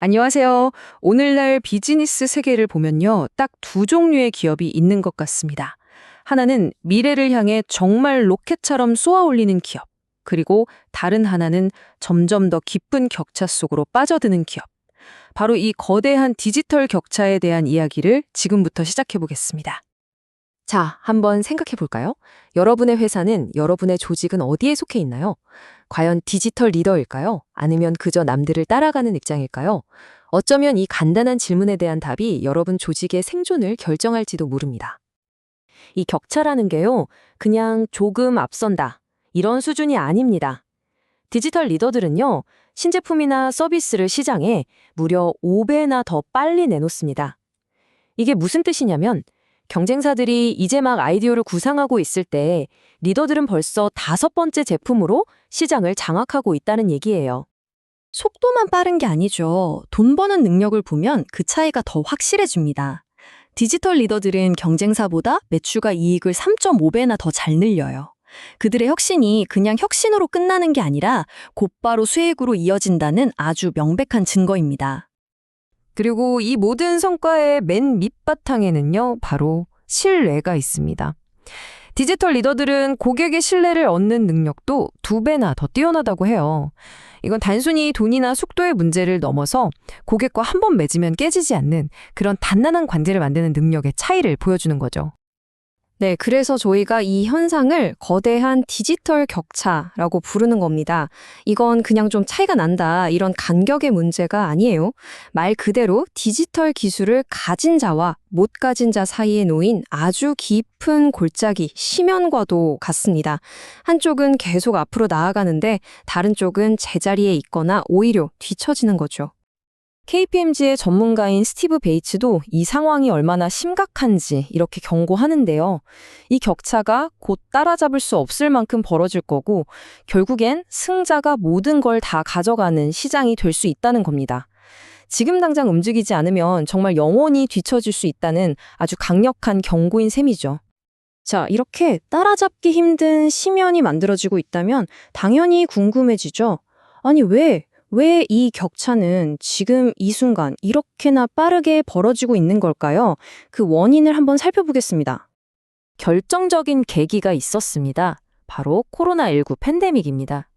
안녕하세요. 오늘날 비즈니스 세계를 보면요. 딱 두 종류의 기업이 있는 것 같습니다. 하나는 미래를 향해 정말 로켓처럼 쏘아 올리는 기업. 그리고 다른 하나는 점점 더 깊은 격차 속으로 빠져드는 기업. 바로 이 거대한 디지털 격차에 대한 이야기를 지금부터 시작해 보겠습니다. 자, 한번 생각해 볼까요? 여러분의 회사는, 여러분의 조직은 어디에 속해 있나요? 과연 디지털 리더일까요? 아니면 그저 남들을 따라가는 입장일까요? 어쩌면 이 간단한 질문에 대한 답이 여러분 조직의 생존을 결정할지도 모릅니다. 이 격차라는 게요, 그냥 조금 앞선다. 이런 수준이 아닙니다. 디지털 리더들은요, 신제품이나 서비스를 시장에 무려 5배나 더 빨리 내놓습니다. 이게 무슨 뜻이냐면, 경쟁사들이 이제 막 아이디어를 구상하고 있을 때 리더들은 벌써 다섯 번째 제품으로 시장을 장악하고 있다는 얘기예요. 속도만 빠른 게 아니죠. 돈 버는 능력을 보면 그 차이가 더 확실해집니다. 디지털 리더들은 경쟁사보다 매출과 이익을 3.5배나 더 잘 늘려요. 그들의 혁신이 그냥 혁신으로 끝나는 게 아니라 곧바로 수익으로 이어진다는 아주 명백한 증거입니다. 그리고 이 모든 성과의 맨 밑바탕에는요, 바로 신뢰가 있습니다. 디지털 리더들은 고객의 신뢰를 얻는 능력도 두 배나 더 뛰어나다고 해요. 이건 단순히 돈이나 속도의 문제를 넘어서 고객과 한 번 맺으면 깨지지 않는 그런 단단한 관계를 만드는 능력의 차이를 보여주는 거죠. 네, 그래서 저희가 이 현상을 거대한 디지털 격차라고 부르는 겁니다. 이건 그냥 좀 차이가 난다, 이런 간격의 문제가 아니에요. 말 그대로 디지털 기술을 가진 자와 못 가진 자 사이에 놓인 아주 깊은 골짜기, 심연과도 같습니다. 한쪽은 계속 앞으로 나아가는데 다른 쪽은 제자리에 있거나 오히려 뒤처지는 거죠. KPMG의 전문가인 스티브 베이츠도 이 상황이 얼마나 심각한지 이렇게 경고하는데요. 이 격차가 곧 따라잡을 수 없을 만큼 벌어질 거고 결국엔 승자가 모든 걸 다 가져가는 시장이 될 수 있다는 겁니다. 지금 당장 움직이지 않으면 정말 영원히 뒤처질 수 있다는 아주 강력한 경고인 셈이죠. 자, 이렇게 따라잡기 힘든 심연이 만들어지고 있다면 당연히 궁금해지죠. 아니, 왜? 왜 이 격차는 지금 이 순간 이렇게나 빠르게 벌어지고 있는 걸까요? 그 원인을 한번 살펴보겠습니다. 결정적인 계기가 있었습니다. 바로 코로나19 팬데믹입니다.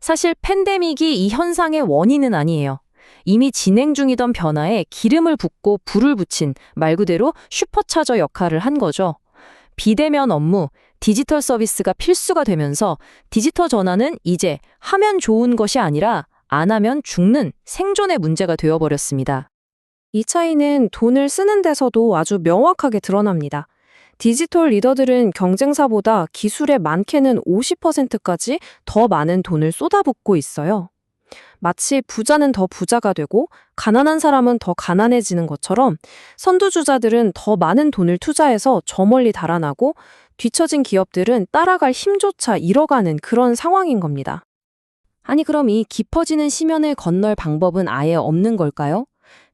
사실 팬데믹이 이 현상의 원인은 아니에요. 이미 진행 중이던 변화에 기름을 붓고 불을 붙인 말 그대로 슈퍼차저 역할을 한 거죠. 비대면 업무, 디지털 서비스가 필수가 되면서 디지털 전환은 이제 하면 좋은 것이 아니라 안 하면 죽는 생존의 문제가 되어버렸습니다. 이 차이는 돈을 쓰는 데서도 아주 명확하게 드러납니다. 디지털 리더들은 경쟁사보다 기술의 많게는 50%까지 더 많은 돈을 쏟아붓고 있어요. 마치 부자는 더 부자가 되고 가난한 사람은 더 가난해지는 것처럼 선두주자들은 더 많은 돈을 투자해서 저 멀리 달아나고 뒤처진 기업들은 따라갈 힘조차 잃어가는 그런 상황인 겁니다. 아니 그럼 이 깊어지는 심연을 건널 방법은 아예 없는 걸까요?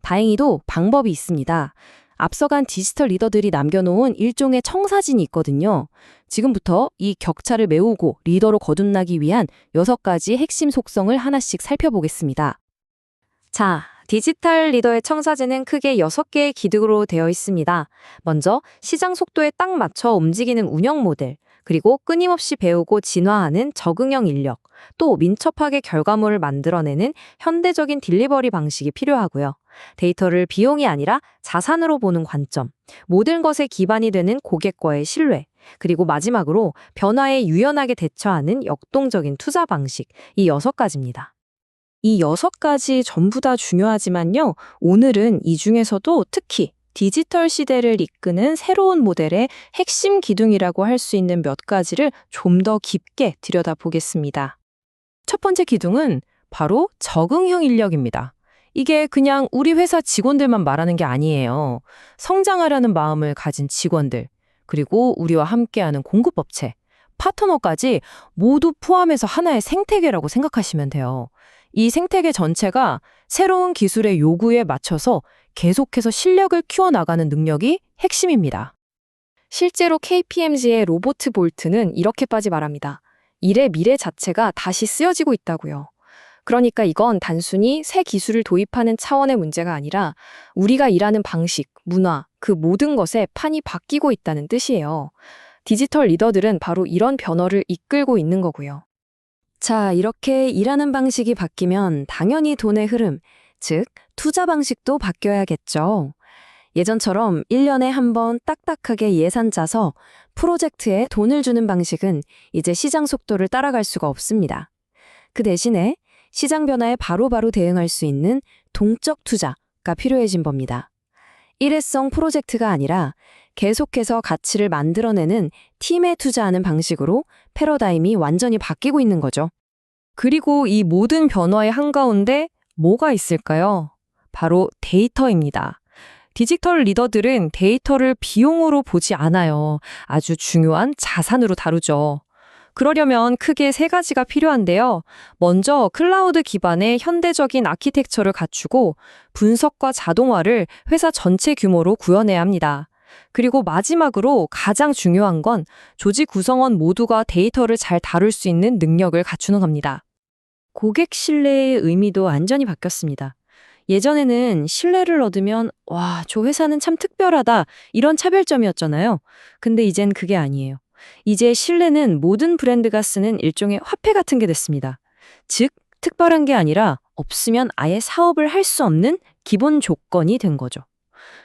다행히도 방법이 있습니다. 앞서간 디지털 리더들이 남겨놓은 일종의 청사진이 있거든요. 지금부터 이 격차를 메우고 리더로 거듭나기 위한 여섯 가지 핵심 속성을 하나씩 살펴보겠습니다. 자, 디지털 리더의 청사진은 크게 여섯 개의 기둥으로 되어 있습니다. 먼저 시장 속도에 딱 맞춰 움직이는 운영 모델, 그리고 끊임없이 배우고 진화하는 적응형 인력, 또 민첩하게 결과물을 만들어내는 현대적인 딜리버리 방식이 필요하고요. 데이터를 비용이 아니라 자산으로 보는 관점, 모든 것의 기반이 되는 고객과의 신뢰, 그리고 마지막으로 변화에 유연하게 대처하는 역동적인 투자 방식, 이 여섯 가지입니다. 이 여섯 가지 전부 다 중요하지만요, 오늘은 이 중에서도 특히 디지털 시대를 이끄는 새로운 모델의 핵심 기둥이라고 할 수 있는 몇 가지를 좀 더 깊게 들여다보겠습니다. 첫 번째 기둥은 바로 적응형 인력입니다. 이게 그냥 우리 회사 직원들만 말하는 게 아니에요. 성장하려는 마음을 가진 직원들, 그리고 우리와 함께하는 공급업체, 파트너까지 모두 포함해서 하나의 생태계라고 생각하시면 돼요. 이 생태계 전체가 새로운 기술의 요구에 맞춰서 계속해서 실력을 키워나가는 능력이 핵심입니다. 실제로 KPMG의 로보트 볼트는 이렇게까지 말합니다. 일의 미래 자체가 다시 쓰여지고 있다고요. 그러니까 이건 단순히 새 기술을 도입하는 차원의 문제가 아니라 우리가 일하는 방식, 문화, 그 모든 것에 판이 바뀌고 있다는 뜻이에요. 디지털 리더들은 바로 이런 변화를 이끌고 있는 거고요. 자, 이렇게 일하는 방식이 바뀌면 당연히 돈의 흐름, 즉, 투자 방식도 바뀌어야겠죠. 예전처럼 1년에 한 번 딱딱하게 예산 짜서 프로젝트에 돈을 주는 방식은 이제 시장 속도를 따라갈 수가 없습니다. 그 대신에 시장 변화에 바로 바로 대응할 수 있는 동적 투자가 필요해진 겁니다. 일회성 프로젝트가 아니라 계속해서 가치를 만들어내는 팀에 투자하는 방식으로 패러다임이 완전히 바뀌고 있는 거죠. 그리고 이 모든 변화의 한가운데 뭐가 있을까요? 바로 데이터입니다. 디지털 리더들은 데이터를 비용으로 보지 않아요. 아주 중요한 자산으로 다루죠. 그러려면 크게 세 가지가 필요한데요. 먼저 클라우드 기반의 현대적인 아키텍처를 갖추고 분석과 자동화를 회사 전체 규모로 구현해야 합니다. 그리고 마지막으로 가장 중요한 건 조직 구성원 모두가 데이터를 잘 다룰 수 있는 능력을 갖추는 겁니다. 고객 신뢰의 의미도 완전히 바뀌었습니다. 예전에는 신뢰를 얻으면 와, 저 회사는 참 특별하다 이런 차별점이었잖아요. 근데 이젠 그게 아니에요. 이제 신뢰는 모든 브랜드가 쓰는 일종의 화폐 같은 게 됐습니다. 즉, 특별한 게 아니라 없으면 아예 사업을 할 수 없는 기본 조건이 된 거죠.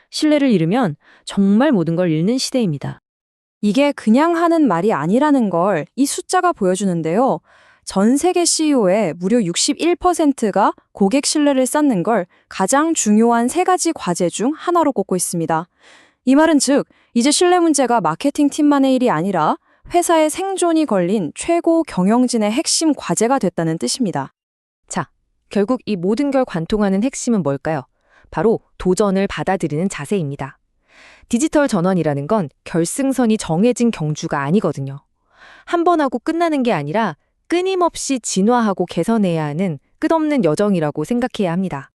신뢰를 잃으면 정말 모든 걸 잃는 시대입니다. 이게 그냥 하는 말이 아니라는 걸 이 숫자가 보여주는데요. 전 세계 CEO의 무려 61%가 고객 신뢰를 쌓는 걸 가장 중요한 세 가지 과제 중 하나로 꼽고 있습니다. 이 말은 즉, 이제 신뢰 문제가 마케팅 팀만의 일이 아니라 회사의 생존이 걸린 최고 경영진의 핵심 과제가 됐다는 뜻입니다. 결국 이 모든 걸 관통하는 핵심은 뭘까요? 바로 도전을 받아들이는 자세입니다. 디지털 전환이라는 건 결승선이 정해진 경주가 아니거든요. 한 번 하고 끝나는 게 아니라 끊임없이 진화하고 개선해야 하는 끝없는 여정이라고 생각해야 합니다.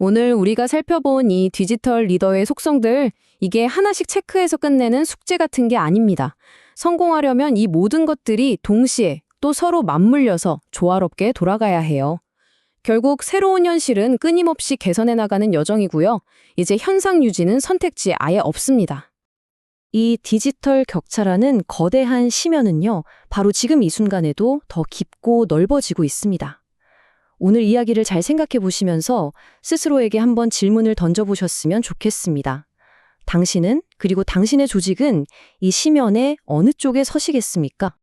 오늘 우리가 살펴본 이 디지털 리더의 속성들, 이게 하나씩 체크해서 끝내는 숙제 같은 게 아닙니다. 성공하려면 이 모든 것들이 동시에 또 서로 맞물려서 조화롭게 돌아가야 해요. 결국 새로운 현실은 끊임없이 개선해 나가는 여정이고요. 이제 현상 유지는 선택지에 아예 없습니다. 이 디지털 격차라는 거대한 심연은요, 바로 지금 이 순간에도 더 깊고 넓어지고 있습니다. 오늘 이야기를 잘 생각해 보시면서 스스로에게 한번 질문을 던져보셨으면 좋겠습니다. 당신은, 그리고 당신의 조직은 이 심연의 어느 쪽에 서시겠습니까?